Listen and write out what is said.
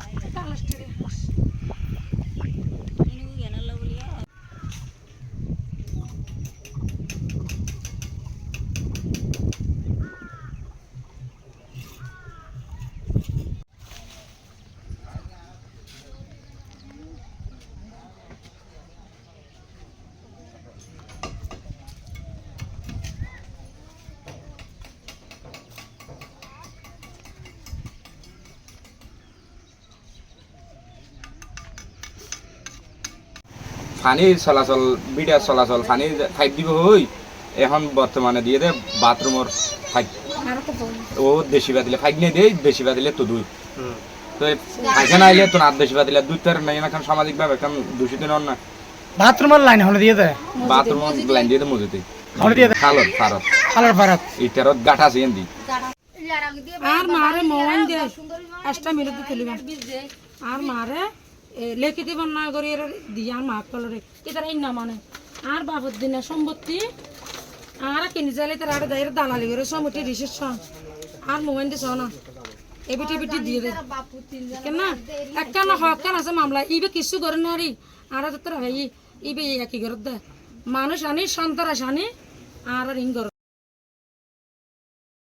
चांगलंच পানি চলাচল বিটা চলাচল ফানি ফাইভ দিব হই এখন বর্তমানে দিয়ে দে বাথরুমর ফাইভ ও দেশি বাদিলে ফাইভ নিয়ে দেই দেশি বাদিলে তো দুই। তো পায়খানা আইলে তো না দেশি বাদিলে দুই তার নাই না কারণ সামাজিক ভাবে কারণ দূষিত নন না বাথরুমের লাইন হলে দিয়ে দে। বাথরুম লাইন দিয়ে দে মজুতে। হলে দিয়ে দেয় খালত ফারত খালার ফারাত ইটারত গাঠা আছে এন্দি। আর মারে মোবাইল দিয়ে। একটা মিনিট তুলিবা আর মারে এ, লেখি দিব না করে দিয়ে মাক কলরে। এটার এই না মানে। আর বাবুর দিনে সম্পত্তি আর কিনি চাইলে তার আর দায়ের দালালি করে সম্পত্তি রিসেপশন আর মোবাইল দিছ না। এবিটি এবিটি দিয়ে দে। কেন একখানা হকান আছে মামলা। ইবে কিছু করে না রি। আর তোর ভাই ইবে একই করে দে। মানুষ আনি সন্তান আনি আর রিং করে